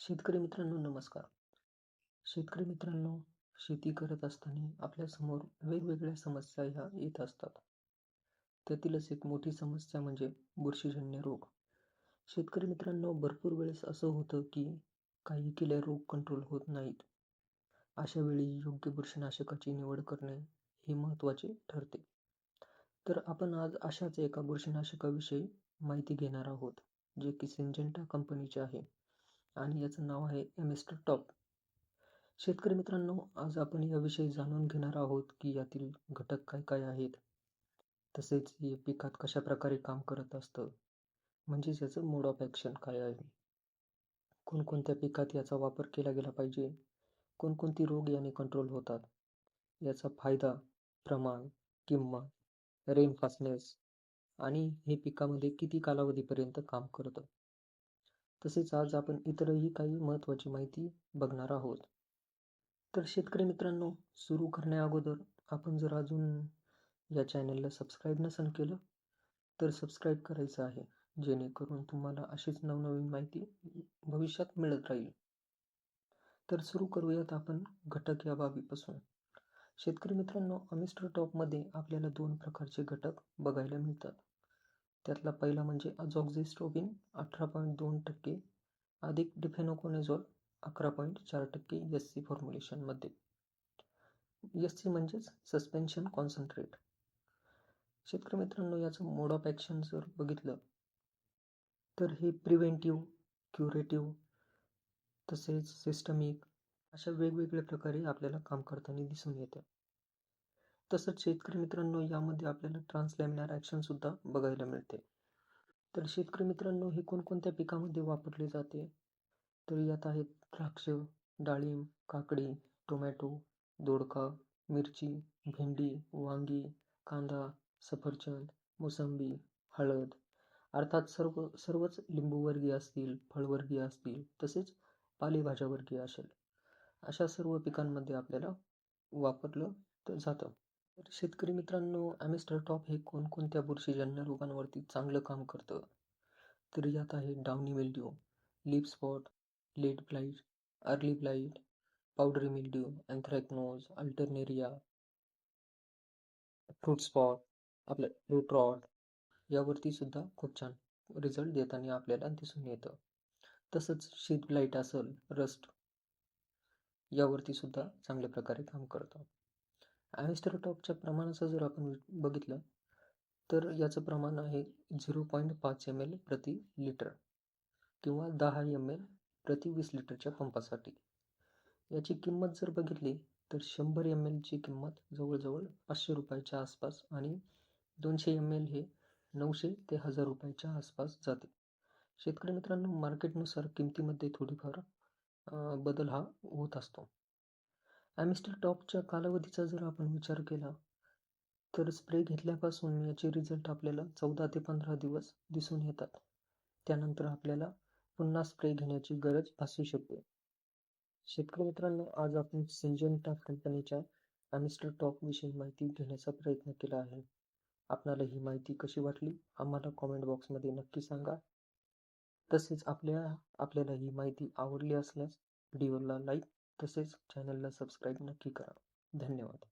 शेतकरी मित्रांनो नमस्कार. शेतकरी मित्रांनो शेती करत असताना आपल्यासमोर वेगवेगळ्या समस्या ह्या येत असतात. त्यातीलच एक मोठी समस्या म्हणजे बुरशीजन्य रोग. शेतकरी मित्रांनो भरपूर वेळेस असं होतं की काही केल्या रोग कंट्रोल होत नाहीत. अशा वेळी योग्य बुरशीनाशकाची निवड करणे हे महत्त्वाचे ठरते. तर आपण आज अशाच एका बुरशीनाशकाविषयी माहिती घेणार आहोत जे की सिंजेंटा कंपनीचे आहे. आणि याचं नाव आहे एमिस्टर टॉप. शेतकरी मित्रांनो आज आपण याविषयी जाणून घेणार आहोत की यातील घटक काय काय आहेत. तसेच हे पिकात कशा प्रकारे काम करत असतं. म्हणजेच याचं मोड ऑफ ॲक्शन काय आहे? कोणकोणत्या पिकात याचा वापर केला गेला पाहिजे? कोणकोणती रोग याने कंट्रोल होतात? याचा फायदा प्रमाण किंमत रेन फास्टनेस आणि हे पिकामध्ये किती कालावधीपर्यंत काम करतं? तसेच आज आपण इतरही काही महत्त्वाची माहिती बघणार आहोत. तर शेतकरी मित्रांनो सुरू करण्या अगोदर आपण जर अजून या चॅनलला सबस्क्राईब नसेल केलं तर सबस्क्राईब करायचं आहे. जेणेकरून तुम्हाला अशीच नवनवीन माहिती भविष्यात मिळत राहील. तर सुरू करूयात आपण घटक या बाबीपासून. शेतकरी मित्रांनो अमिस्टर टॉपमध्ये आपल्याला दोन प्रकारचे घटक बघायला मिळतात. त्यातला पहिला म्हणजे अझॉक्झिस्ट्रोबिन अठरा पॉईंट दोन टक्के. अधिक डिफेनोकोनेझॉल अकरा पॉईंट चार टक्के एस सी फॉर्म्युलेशनमध्ये एस सी म्हणजेच सस्पेन्शन कॉन्सन्ट्रेट शेतकरी मित्रांनो याचं मोड ऑफ ॲक्शन जर बघितलं तर हे प्रिव्हेंटिव्ह क्युरेटिव्ह तसेच सिस्टमिक अशा वेगवेगळ्या प्रकारे आपल्याला काम करताना दिसून येतं. तसंच शेतकरी मित्रांनो यामध्ये आपल्याला ट्रान्सलॅमिनार ॲक्शनसुद्धा बघायला मिळते. तर शेतकरी मित्रांनो हे कोणकोणत्या पिकामध्ये वापरले जाते? तर यात आहेत द्राक्ष डाळिंब काकडी टोमॅटो दोडका मिरची भेंडी वांगी कांदा सफरचंद मोसंबी हळद. अर्थात सर्व सर्वच लिंबूवर्गीय असतील फळवर्गीय असतील तसेच पालेभाज्यावर्गीय असेल. अशा सर्व पिकांमध्ये आपल्याला वापरलं जातं. तर शेतकरी मित्रांनो ॲमेस्टर टॉप हे कोणकोणत्या बुरशीजन्य रोगांवरती चांगलं काम करतं? तर यात आहे downy mildew leaf spot late blight early blight powdery mildew anthracnose alternaria fruit spot आपलं फ्रूट रॉड यावरती सुद्धा खूप छान रिझल्ट देताना आपल्याला दिसून येतं. तसंच शीत ब्लाईट असेल रस्ट यावरती सुद्धा चांगल्या प्रकारे काम करतं. ॲस्ट्रोटॉपच्या प्रमाणाचं जर आपण बघितलं तर याचं प्रमाण आहे झिरो पॉईंट पाच एम एल प्रति लिटर किंवा दहा एम एल प्रति वीस लिटरच्या पंपासाठी. याची किंमत जर बघितली तर शंभर एम एलची किंमत जवळजवळ पाचशे रुपयाच्या आसपास आणि दोनशे एम एल हे नऊशे ते हजार रुपयाच्या आसपास जाते. शेतकरी मित्रांनो मार्केटनुसार किमतीमध्ये थोडीफार बदल हा होत असतो. ॲमिस्टर टॉपच्या कालावधीचा जर आपण विचार केला तर स्प्रे घेतल्यापासून याचे रिझल्ट आपल्याला चौदा ते पंधरा दिवस दिसून येतात. त्यानंतर आपल्याला पुन्हा स्प्रे घेण्याची गरज भासू शकते. शेतकरी मित्रांनो आज आपण सिंजेंटा कंपनीच्या ॲमिस्टर टॉपविषयी माहिती घेण्याचा प्रयत्न केला आहे. आपणाला ही माहिती कशी वाटली आम्हाला कॉमेंट बॉक्समध्ये नक्की सांगा. तसेच आपल्या आपल्याला ही माहिती आवडली असल्यास व्हिडिओला लाईक तसेच चॅनलला सबस्क्राईब नक्की करा. धन्यवाद.